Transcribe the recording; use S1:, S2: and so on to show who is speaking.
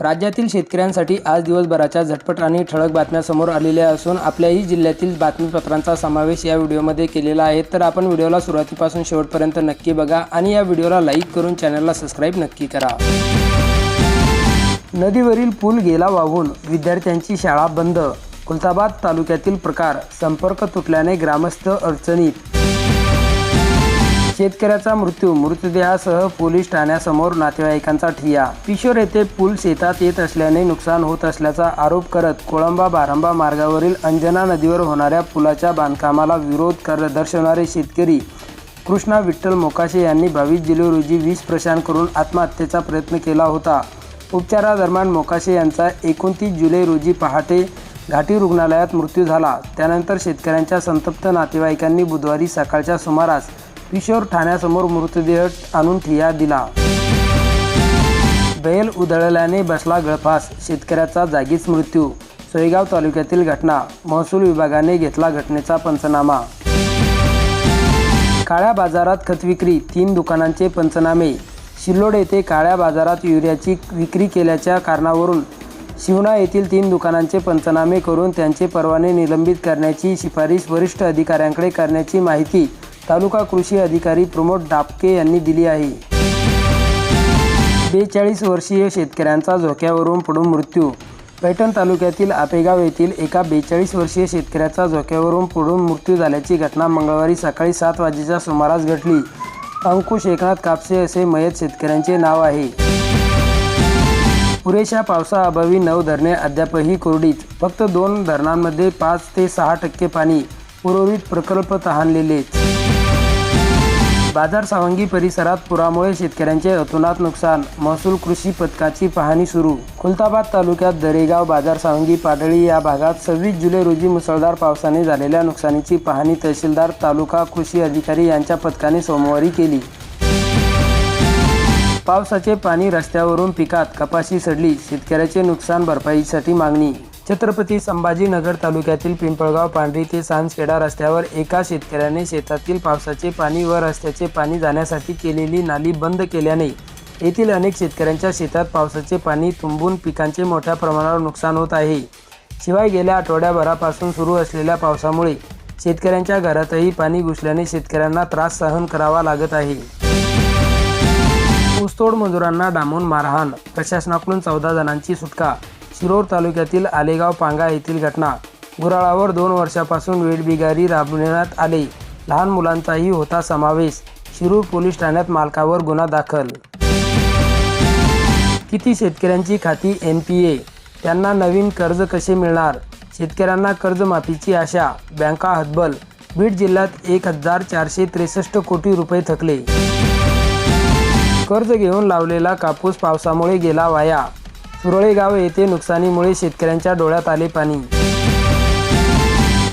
S1: राज्यातील शेतकऱ्यांसाठी आज दिवसभराच्या झटपट आणि ठळक बातम्या समोर आलेल्या असून आपल्याही जिल्ह्यातील बातमीपत्रांचा समावेश या व्हिडिओमध्ये केलेला आहे. तर आपण व्हिडिओला सुरुवातीपासून शेवटपर्यंत नक्की बघा आणि या व्हिडिओला लाईक करून चॅनलला सबस्क्राईब नक्की करा. नदीवरील पूल गेला वाहून विद्यार्थ्यांची शाळा बंद खुलताबाद तालुक्यातील प्रकार संपर्क तुटल्याने ग्रामस्थ अडचणीत शेतकऱ्याचा मृत्यू मृतदेहासह पोलीस ठाण्यासमोर नातेवाईकांचा ठिया पिशोर येथे पूल शेतात येत असल्याने नुकसान होत असल्याचा आरोप करत कोळंबा बारंबा मार्गावरील अंजना नदीवर होणाऱ्या पुलाच्या बांधकामाला विरोध कर दर्शवणारे शेतकरी कृष्णा विठ्ठल मोकाशे यांनी बावीस जुलै रोजी वीज प्रशान करून आत्महत्येचा प्रयत्न केला होता. उपचारादरम्यान मोकाशे यांचा एकोणतीस जुलै रोजी पहाटे घाटी रुग्णालयात मृत्यू झाला. त्यानंतर शेतकऱ्यांच्या संतप्त नातेवाईकांनी बुधवारी सकाळच्या सुमारास किशोर ठाण्यासमोर मृतदेह आणून ठिया दिला. बैल उधळल्याने बसला गळफास. शेतकऱ्याचा जागीच मृत्यू. सोयगाव तालुक्यातील घटना. महसूल विभागाने घेतला घटनेचा पंचनामा. काळ्या बाजारात खत विक्री. तीन दुकानांचे पंचनामे. शिल्लोड येथे काळ्या बाजारात युरियाची विक्री केल्याच्या कारणावरून शिवना येथील तीन दुकानांचे पंचनामे करून त्यांचे परवाने निलंबित करण्याची शिफारस वरिष्ठ अधिकाऱ्यांकडे करण्याची माहिती तालुका कृषी अधिकारी प्रमोद डापके यांनी दिली आहे. बेचाळीस वर्षीय शेतकऱ्यांचा झोक्यावरून पडून मृत्यू. पैठण तालुक्यातील आपेगाव येथील एका बेचाळीस वर्षीय शेतकऱ्याचा झोक्यावरून पडून मृत्यू झाल्याची घटना मंगळवारी सकाळी सात वाजेच्या सुमारास घडली. अंकुश एकनाथ कापसे असे मयत शेतकऱ्यांचे नाव आहे. पुरेशा पावसाअभावी नऊ धरणे अद्यापही कोरडीत. फक्त दोन धरणांमध्ये पाच ते सहा टक्के पाणी उर्वरित प्रकल्प तहानलेलेच बाजार सावंगी परिसरात पुरामुळे शेतकऱ्यांचे अतोनात नुकसान. महसूल कृषी पथकाची पाहणी सुरू. खुलताबाद तालुक्यात दरेगाव बाजार सावंगी पाडळी या भागात सव्वीस जुलै रोजी मुसळधार पावसाने झालेल्या नुकसानीची पाहणी तहसीलदार तालुका कृषी अधिकारी यांच्या पथकाने सोमवारी केली. पावसाचे पाणी रस्त्यावरून पिकात कपाशी सडली. शेतकऱ्याचे नुकसान भरपाईसाठी मागणी छत्रपती संभाजीनगर तालुक्यातील पिंपळगाव पांढरी ते सांजखेडा रस्त्यावर एका शेतकऱ्याने शेतातील पावसाचे पाणी व रस्त्याचे पाणी जाण्यासाठी केलेली नाली बंद केल्याने येथील अनेक शेतकऱ्यांच्या शेतात पावसाचे पाणी तुंबून पिकांचे मोठ्या प्रमाणावर नुकसान होत आहे. शिवाय गेल्या आठवड्याभरापासून सुरू असलेल्या पावसामुळे शेतकऱ्यांच्या घरातही पाणी घुसल्याने शेतकऱ्यांना त्रास सहन करावा लागत आहे. ऊसतोड मजुरांना डांबून मारहाण प्रशासनाकडून चौदा जणांची सुटका शिरोर तालुक्यातील आलेगाव पांगा येथील घटना. गुराळावर दोन वर्षापासून वेडबिगारी राबविण्यात आले. लहान मुलांचाही होता समावेश. शिरूर पोलीस ठाण्यात मालकावर गुन्हा दाखल. किती शेतकऱ्यांची खाती एन पी ए? त्यांना नवीन कर्ज कसे मिळणार? शेतकऱ्यांना कर्जमाफीची आशा. बँका हतबल. बीड जिल्ह्यात एक हजार चारशे त्रेसष्ट कोटी रुपये थकले. कर्ज घेऊन लावलेला कापूस पावसामुळे गेला वाया. सुरळे गाव येथे नुकसानीमुळे शेतकऱ्यांच्या डोळ्यात आले पाणी